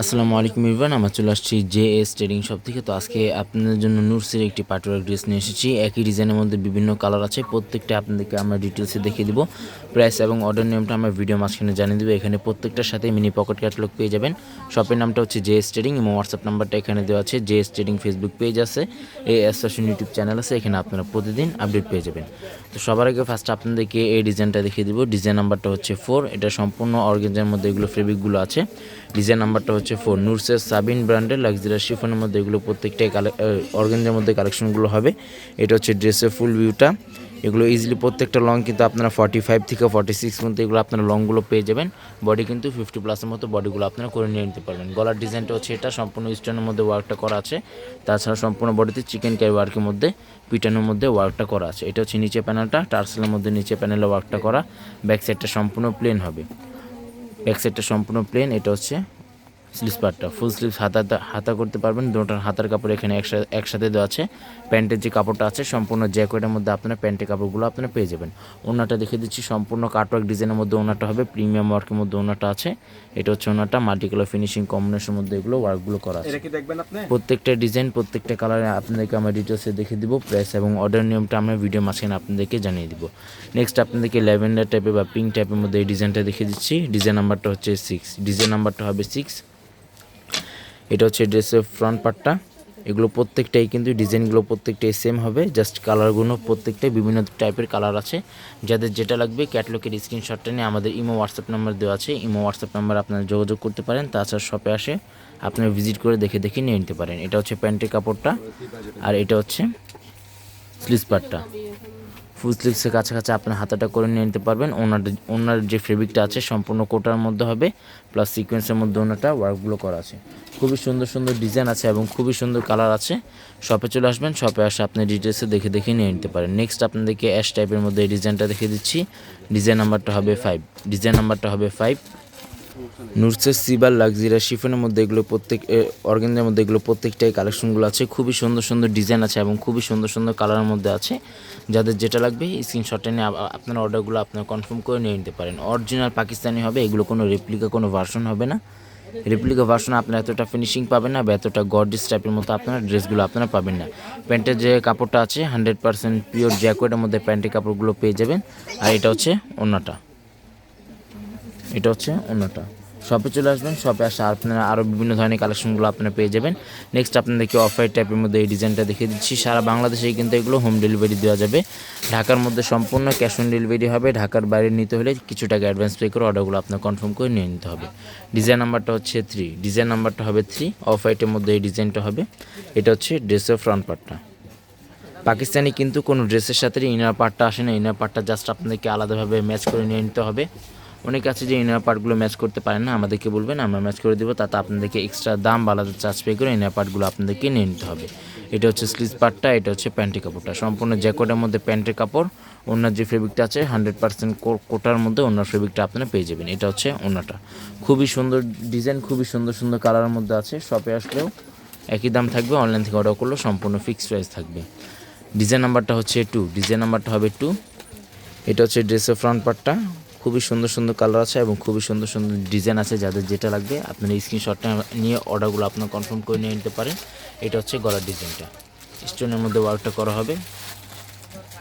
আসসালামু আলাইকুম ইরফান আমার চলে আসছি জে এস ট্রেডিং শপ থেকে। তো আজকে আপনাদের জন্য নুরসের একটি পাটওয়ার ড্রেস নিয়ে এসেছি। একই ডিজাইনের মধ্যে বিভিন্ন কালার আছে। প্রত্যেকটা আপনাদেরকে আমরা ডিটেলসে দেখিয়ে দিব। প্রাইস এবং অর্ডার নিয়মটা আমরা ভিডিও মাঝখানে জানিয়ে দেবো। এখানে প্রত্যেকটার সাথে মিনি পকেট ক্যাটলগ পেয়ে যাবেন। শপের নামটা হচ্ছে জে এস ট্রেডিং এবং হোয়াটসঅ্যাপ নাম্বারটা এখানে দেওয়া আছে। J S trading Facebook page আছে। A S fashion YouTube channel আছে। এখানে আপনারা প্রতিদিন আপডেট পেয়ে যাবেন। তো সবার আগে ফার্স্ট আপনাদেরকে এই ডিজাইনটা দেখিয়ে দিব। ডিজাইন নাম্বারটা হচ্ছে ফোর এটা সম্পূর্ণ অর্গেঞ্জার মধ্যে এগুলো ফেব্রিকগুলো আছে। ডিজাইন নাম্বারটা হচ্ছে ফোর নুরসের সাবিন ব্র্যান্ডের লাক্সারিয়াস শিফনের মধ্যে এগুলো প্রত্যেকটাই অর্গেঞ্জার মধ্যে কালেকশনগুলো হবে। এটা হচ্ছে ড্রেসের ফুল ভিউটা এগুলো ইজিলি প্রত্যেকটা লং কিন্তু আপনারা ফর্টি ফাইভ থেকে ফর্টি সিক্স মধ্যে এগুলো আপনারা লংগুলো পেয়ে যাবেন। বডি কিন্তু ফিফটি প্লাসের মতো বডিগুলো আপনারা করে নিয়ে নিতে পারবেন। গলার ডিজাইনটা হচ্ছে এটা, সম্পূর্ণ স্টোনের মধ্যে ওয়ার্কটা করা আছে। তাছাড়া সম্পূর্ণ বডিতে চিকেন ক্যারি ওয়ার্কের মধ্যে, পিটানোর মধ্যে ওয়ার্কটা করা আছে। এটা হচ্ছে নিচে প্যানেলটা টার্সেলের মধ্যে নিচে প্যানেলে ওয়ার্কটা করা। ব্যাক সাইডটা সম্পূর্ণ প্লেন হবে। ব্যাক সাইডটা সম্পূর্ণ প্লেন এটা হচ্ছে স্লিভস পার্টটা ফুল স্লিভস হাতা হাতা করতে পারবেন। দুটোর হাতার কাপড় এখানে একসাথে একসাথে দেওয়া আছে। প্যান্টের যে কাপড়টা আছে সম্পূর্ণ জ্যাকেটের মধ্যে আপনার প্যান্টের কাপড়গুলো আপনারা পেয়ে যাবেন। ওনাটা দেখে দিচ্ছি সম্পূর্ণ কাটওয়ার্ক ডিজাইনের মধ্যে ওনাটা হবে প্রিমিয়াম ওয়ার্কের মধ্যে ওনাটা আছে। এটা হচ্ছে ওনাটা মাল্টি কালার ফিনিশিং কম্বিনেশনের মধ্যে এগুলো ওয়ার্কগুলো করা আছে। প্রত্যেকটা ডিজাইন প্রত্যেকটা কালারে আপনাদেরকে আমরা ডিটেলসে দেখে দিব প্রাইস এবং অর্ডার নিয়মটা আমরা ভিডিও মাঝখানে আপনাদেরকে জানিয়ে দিব। নেক্সট আপনাদেরকে ল্যাভেন্ডার টাইপের বা পিঙ্ক টাইপের মধ্যে এই ডিজাইনটা দেখে দিচ্ছি। ডিজাইন নাম্বারটা হচ্ছে সিক্স ডিজাইন নাম্বারটা হবে সিক্স এটা হচ্ছে ড্রেসের ফ্রন্ট পার্টটা এগুলো প্রত্যেকটাই কিন্তু ডিজাইনগুলো প্রত্যেকটাই সেম হবে। জাস্ট কালারগুলো প্রত্যেকটাই বিভিন্ন টাইপের কালার আছে। যাদের যেটা লাগবে ক্যাটলগের স্ক্রিনশটটা নিয়ে আমাদের ইমো হোয়াটসঅ্যাপ নাম্বার দেওয়া আছে। ইমো হোয়াটসঅ্যাপ নাম্বার আপনারা যোগাযোগ করতে পারেন। তাছাড়া শপে আসে আপনারা ভিজিট করে দেখে দেখে নিয়ে নিতে পারেন। এটা হচ্ছে প্যান্টের কাপড়টা। আর এটা হচ্ছে স্লিভস পার্টটা ফুল স্লিভসের কাছাকাছি আপনার হাতাটা করে নিয়ে নিতে পারবেন। ওনার ওনার যে ফেব্রিকটা আছে, সম্পূর্ণ কোটার মধ্যে হবে প্লাস সিকোয়েন্সের মধ্যে ওনাটা ওয়ার্কগুলো করা আছে। খুবই সুন্দর সুন্দর ডিজাইন আছে এবং খুবই সুন্দর কালার আছে। শপে চলে আসবেন শপে আসে আপনি ডিটেলসে দেখে দেখে নিয়ে নিতে পারেন। নেক্সট আপনাদেরকে অ্যাশ টাইপের মধ্যে এই ডিজাইনটা দেখে দিচ্ছি। ডিজাইন নাম্বারটা হবে ফাইভ ডিজাইন নাম্বারটা হবে ফাইভ নুরসের সিবার লাক্সারি শিফনের মধ্যে এগুলো প্রত্যেক অর্গেঞ্জার মধ্যে এগুলো প্রত্যেকটাই কালেকশনগুলো আছে। খুবই সুন্দর সুন্দর ডিজাইন আছে এবং খুবই সুন্দর সুন্দর কালারের মধ্যে আছে। যাদের যেটা লাগবে স্ক্রিনশটে নিয়ে আপনার অর্ডারগুলো আপনারা কনফার্ম করে নিয়ে নিতে পারেন। অরিজিনাল পাকিস্তানি হবে, এগুলো কোনো রেপ্লিকা কোনো ভার্সন হবে না। রেপ্লিকা ভার্সন আপনারা এতটা ফিনিশিং পাবেন না বা এতটা গর্ডিস টাইপের মতো আপনার ড্রেসগুলো আপনারা পাবেন না। প্যান্টের যে কাপড়টা আছে হান্ড্রেড পার্সেন্ট পিওর জ্যাকেটের মধ্যে প্যান্টের কাপড়গুলো পেয়ে যাবেন। আর এটা হচ্ছে অন্যটা এটা হচ্ছে অন্যটা। শপে চলে আসবেন শপে আসা আপনারা আরও বিভিন্ন ধরনের কালেকশনগুলো আপনারা পেয়ে যাবেন। নেক্সট আপনাদেরকে অফ হোয়াইট টাইপের মধ্যে এই ডিজাইনটা দেখিয়ে দিচ্ছি। সারা বাংলাদেশেই কিন্তু এগুলো হোম ডেলিভারি দেওয়া যাবে। ঢাকার মধ্যে সম্পূর্ণ ক্যাশ অন ডেলিভারি হবে। ঢাকার বাইরে নিতে হলে কিছু টাকা অ্যাডভান্স পে করে অর্ডারগুলো আপনার কনফার্ম করে নিয়ে নিতে হবে। ডিজাইন নাম্বারটা হচ্ছে থ্রি ডিজাইন নাম্বারটা হবে থ্রি অফ হোয়াইটের মধ্যে এই ডিজাইনটা হবে। এটা হচ্ছে ড্রেসের ফ্রন্ট পার্টটা পাকিস্তানি কিন্তু কোনো ড্রেসের সাথে ইনার পার্টটা আসে না। ইনার পার্টটা জাস্ট আপনাদেরকে আলাদাভাবে ম্যাচ করে নিয়ে নিতে হবে। অনেক আছে যে ইনার পার্টগুলো ম্যাচ করতে পারেন না, আমাদেরকে বলবেন, আমরা ম্যাচ করে দেবো, তাতে আপনাদেরকে এক্সট্রা দাম বা আলাদা চার্জ পে করে ইনার পার্টগুলো আপনাদেরকে নিয়ে নিতে হবে। এটা হচ্ছে স্লিজ পার্টটা এটা হচ্ছে প্যান্টের কাপড়টা। সম্পূর্ণ জ্যাকেটের মধ্যে প্যান্টের কাপড়, ওনার যে ফেব্রিকটা আছে হান্ড্রেড পার্সেন্ট কোটার মধ্যে ওনার ফেব্রিকটা আপনারা পেয়ে যাবেন। এটা হচ্ছে ওনাটা। খুবই সুন্দর ডিজাইন খুবই সুন্দর সুন্দর কালারের মধ্যে আছে। শপে আসলেও একই দাম থাকবে অনলাইন থেকে অর্ডার করলেও সম্পূর্ণ ফিক্সড প্রাইস থাকবে। ডিজাইন নাম্বারটা হচ্ছে টু ডিজাইন নাম্বারটা হবে টু এটা হচ্ছে ড্রেসের ফ্রন্ট পার্টটা খুবই সুন্দর সুন্দর কালার আছে এবং খুবই সুন্দর সুন্দর ডিজাইন আছে যাদের যেটা লাগবে আপনারা স্ক্রিনশটটা নিয়ে অর্ডারগুলো আপনার কনফার্ম করে নিয়ে নিতে পারেন। এটা হচ্ছে গলার ডিজাইনটা স্টোনের মধ্যে ওয়ার্কটা করা হবে।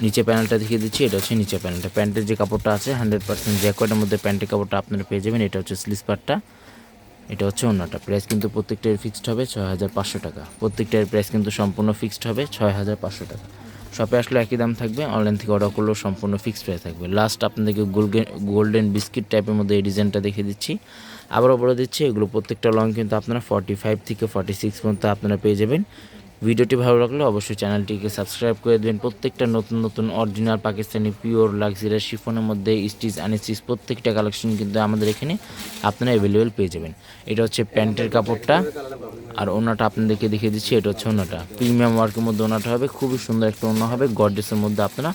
নিচে প্যানেলটা দেখিয়ে দিচ্ছি, এটা হচ্ছে নিচে প্যানেলটা প্যান্টের যে কাপড়টা আছে হান্ড্রেড পার্সেন্ট জ্যাকেটের মধ্যে প্যান্টের কাপড়টা আপনারা পেয়ে যাবেন। এটা হচ্ছে স্লিস পার্টটা এটা হচ্ছে অন্যটা প্রাইস কিন্তু প্রত্যেকটার ফিক্সড হবে ছয় হাজার পাঁচশো টাকা। প্রত্যেকটার প্রাইস কিন্তু সম্পূর্ণ ফিক্সড হবে ছয় হাজার পাঁচশো টাকা। শপে আসলে একই দাম থাকবে অনলাইন থেকে অর্ডার করলেও সম্পূর্ণ ফিক্সড প্রাইস থাকবে। লাস্ট আপনাদেরকে গোল্ডেন গোল্ডেন বিস্কিট টাইপের মধ্যে এই ডিজাইনটা দেখিয়ে দিচ্ছি। আবারও বলে দিচ্ছি, এগুলো প্রত্যেকটা লং কিন্তু আপনারা ফর্টি ফাইভ থেকে ফর্টি সিক্স পর্যন্ত আপনারা পেয়ে যাবেন। ভিডিওটি ভালো লাগলে অবশ্যই চ্যানেলটিকে সাবস্ক্রাইব করে দেবেন। প্রত্যেকটা নতুন নতুন অরিজিনাল পাকিস্তানি পিওর লাক্সারি শিফনের মধ্যে স্টিচ আনস্টিচ প্রত্যেকটা কালেকশন কিন্তু আমাদের এখানে আপনারা অ্যাভেলেবেল পেয়ে যাবেন। এটা হচ্ছে প্যান্টের কাপড়টা। আর ওনাটা আপনাদেরকে দেখিয়ে দিচ্ছি, এটা হচ্ছে ওনাটা। প্রিমিয়াম ওয়ার্কের মধ্যে ওনাটা হবে, খুবই সুন্দর একটা ওনা হবে গডরেসের মধ্যে আপনারা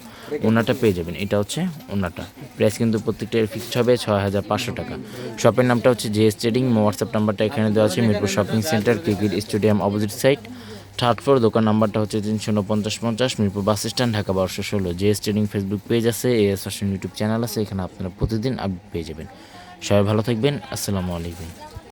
ওনাটা পেয়ে যাবেন। এটা হচ্ছে ওনাটা। প্রাইস কিন্তু প্রত্যেকটা ফিক্সড হবে ছয় হাজার পাঁচশো টাকা। শপের নামটা হচ্ছে জে এস ট্রেডিং হোয়াটসঅ্যাপ নাম্বারটা এখানে দেওয়া আছে, Mirpur shopping centre cricket stadium opposite side third floor দোকান নাম্বারটা হচ্ছে তিনশো উনপঞ্চাশ পঞ্চাশ মিরপুর বাস স্ট্যান্ড, ঢাকা বারোশো ষোলো। জেএস ট্রেডিং ফেসবুক পেজ আছে এএস ফ্যাশন ইউটিউব চ্যানেল আছে, এখানে আপনারা প্রতিদিন আপডেট পেয়ে যাবেন। সবাই ভালো থাকবেন, আসসালামু আলাইকুম।